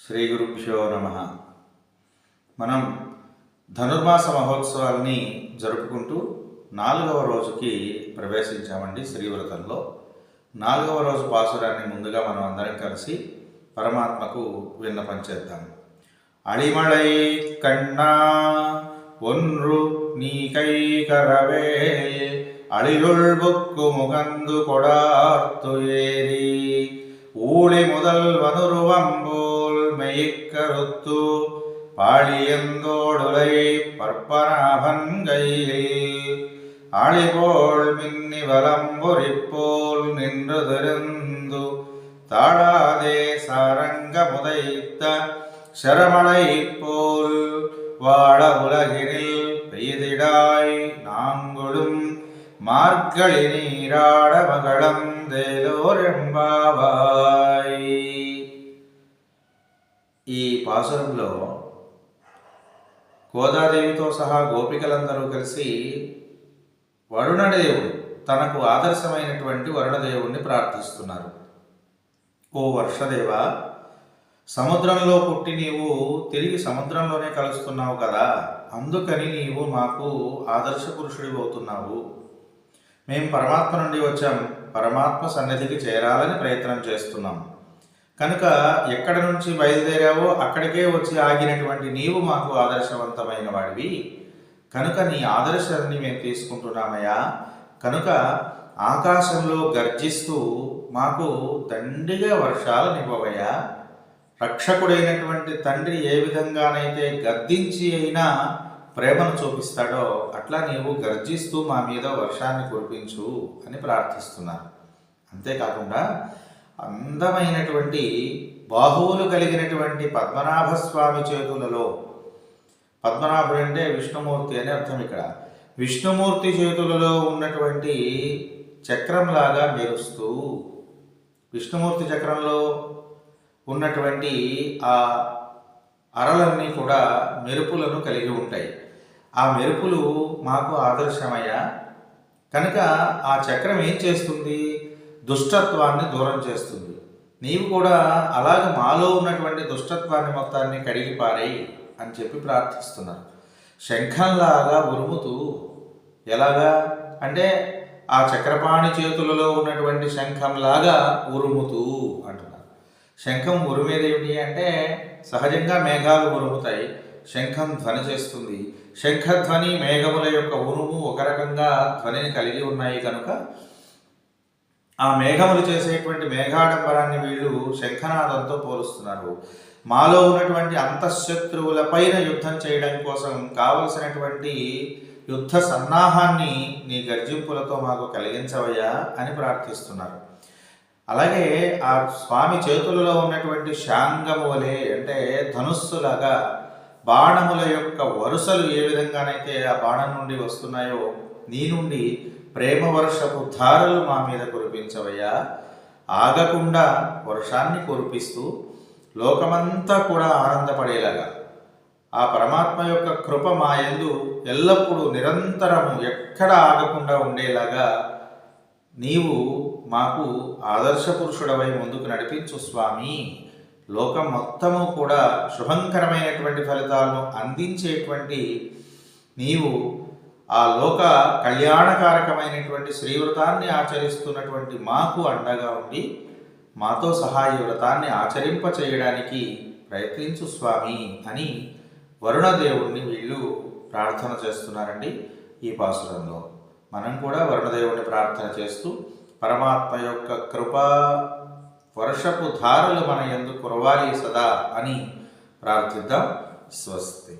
శ్రీ గురుభ్యో నమ మనం ధనుర్మాస మహోత్సవాల్ని జరుపుకుంటూ నాలుగవ రోజుకి ప్రవేశించామండి శ్రీవ్రతంలో నాలుగవ రోజు పాసురాన్ని ముందుగా మనం అందరం కలిసి పరమాత్మకు విన్నపం చేద్దాం అడిమళై కన్నా ஒன்று நீ கை கரவே அழியுள் புக்கு முகந்து கொடார்த்து ஏறி ஊழி முதல் வனுருவம்போல் மெய்க்கருத்து பாழியந்தோடுலை பற்பனாபன்கையில் ஆளிபோல் மின்னி வலம்புரிப்போல் நின்று திருந்து தாழாதே சாரங்க முதைத்த சரமலை போல் வாழ உலகினில் பெய்திடாய் நாங்களும் மார்கழி நீராட மகளம் தேலோரெம்பாவாய் ఈ పాసురంలో గోదాదేవితో సహా గోపికలందరూ కలిసి వరుణదేవుడు తనకు ఆదర్శమైనటువంటి వరుణదేవుణ్ణి ప్రార్థిస్తున్నారు. ఓ వర్షదేవ సముద్రంలో పుట్టి నీవు తిరిగి సముద్రంలోనే కలుస్తున్నావు కదా అందుకని నీవు మాకు ఆదర్శ పురుషుడి అవుతున్నావు. మేము పరమాత్మ నుండి వచ్చాం పరమాత్మ సన్నిధికి చేరాలని ప్రయత్నం చేస్తున్నాం. కనుక ఎక్కడ నుంచి బయలుదేరావో అక్కడికే వచ్చి ఆగినటువంటి నీవు మాకు ఆదర్శవంతమైన వాడివి. కనుక నీ ఆదర్శాన్ని మేము తీసుకుంటున్నామయ్యా. కనుక ఆకాశంలో గర్జిస్తూ మాకు దండిగా వర్షాలు నివ్వవయ్యా రక్షకుడైనటువంటి తండ్రి ఏ విధంగానైతే గద్దించి అయినా ప్రేమను చూపిస్తాడో అట్లా నీవు గర్జిస్తూ మా మీద వర్షాన్ని కురిపించు అని ప్రార్థిస్తున్నాను. అంతేకాకుండా అందమైనటువంటి బాహువులు కలిగినటువంటి పద్మనాభ స్వామి చేతులలో. పద్మనాభుడు అంటే విష్ణుమూర్తి అని అర్థం ఇక్కడ. విష్ణుమూర్తి చేతులలో ఉన్నటువంటి చక్రంలాగా మెరుస్తూ విష్ణుమూర్తి చక్రంలో ఉన్నటువంటి ఆ అరలన్నీ కూడా మెరుపులను కలిగి ఉంటాయి. ఆ మెరుపులు మాకు ఆదర్శమయ్యా. కనుక ఆ చక్రం ఏం చేస్తుంది? దుష్టత్వాన్ని దూరం చేస్తుంది. నీవు కూడా అలాగ మాలో ఉన్నటువంటి దుష్టత్వాన్ని మొత్తాన్ని కడిగి పారేయి అని చెప్పి ప్రార్థిస్తున్నారు. శంఖంలాగా ఉరుముతూ ఎలాగా? అంటే ఆ చక్రపాణి చేతులలో ఉన్నటువంటి శంఖంలాగా ఉరుముతూ అంటున్నారు. శంఖం ఉరుమేదేమిటి అంటే సహజంగా మేఘాలు ఉరుముతాయి. శంఖం ధ్వని చేస్తుంది. శంఖధ్వని మేఘముల యొక్క ఉరుము ఒక రకంగా ధ్వనిని కలిగి ఉన్నాయి కనుక ఆ మేఘములు చేసేటువంటి మేఘాడంబరాన్ని వీళ్ళు శంఖనాదంతో పోలుస్తున్నారు. మాలో ఉన్నటువంటి అంతఃశత్రువులపైన యుద్ధం చేయడం కోసం కావలసినటువంటి యుద్ధ సన్నాహాన్ని నీ గర్జింపులతో మాకు కలిగించవయ్యా అని ప్రార్థిస్తున్నారు. అలాగే ఆ స్వామి చేతులలో ఉన్నటువంటి శాంగము వలె అంటే ధనుస్సులాగా బాణముల యొక్క వరుసలు ఏ విధంగానైతే ఆ బాణం నుండి వస్తున్నాయో నీ నుండి ప్రేమ వర్షపు ధారలు మా మీద కురిపించవయ్యా. ఆగకుండా వర్షాన్ని కురిపిస్తూ లోకమంతా కూడా ఆనందపడేలాగా. ఆ పరమాత్మ యొక్క కృప మా ఎందు ఎల్లప్పుడూ నిరంతరము ఎక్కడ ఆగకుండా ఉండేలాగా నీవు మాకు ఆదర్శ పురుషుడవై ముందుకు నడిపించు స్వామి. లోకం మొత్తము కూడా శుభంకరమైనటువంటి ఫలితాలను అందించేటువంటి నీవు ఆ లోక కళ్యాణకారకమైనటువంటి శ్రీవ్రతాన్ని ఆచరిస్తున్నటువంటి మాకు అండగా ఉండి మాతో సహాయ వ్రతాన్ని ఆచరింప చేయడానికి ప్రయత్నించు స్వామి అని వరుణదేవుణ్ణి వీళ్ళు ప్రార్థన చేస్తున్నారండి ఈ పాసురంలో. మనం కూడా వరుణదేవుని ప్రార్థన చేస్తూ పరమాత్మ యొక్క కృప వర్షపు ధారలు మన ఎందు కురవాలి సదా అని ప్రార్థిద్దాం. స్వస్తి.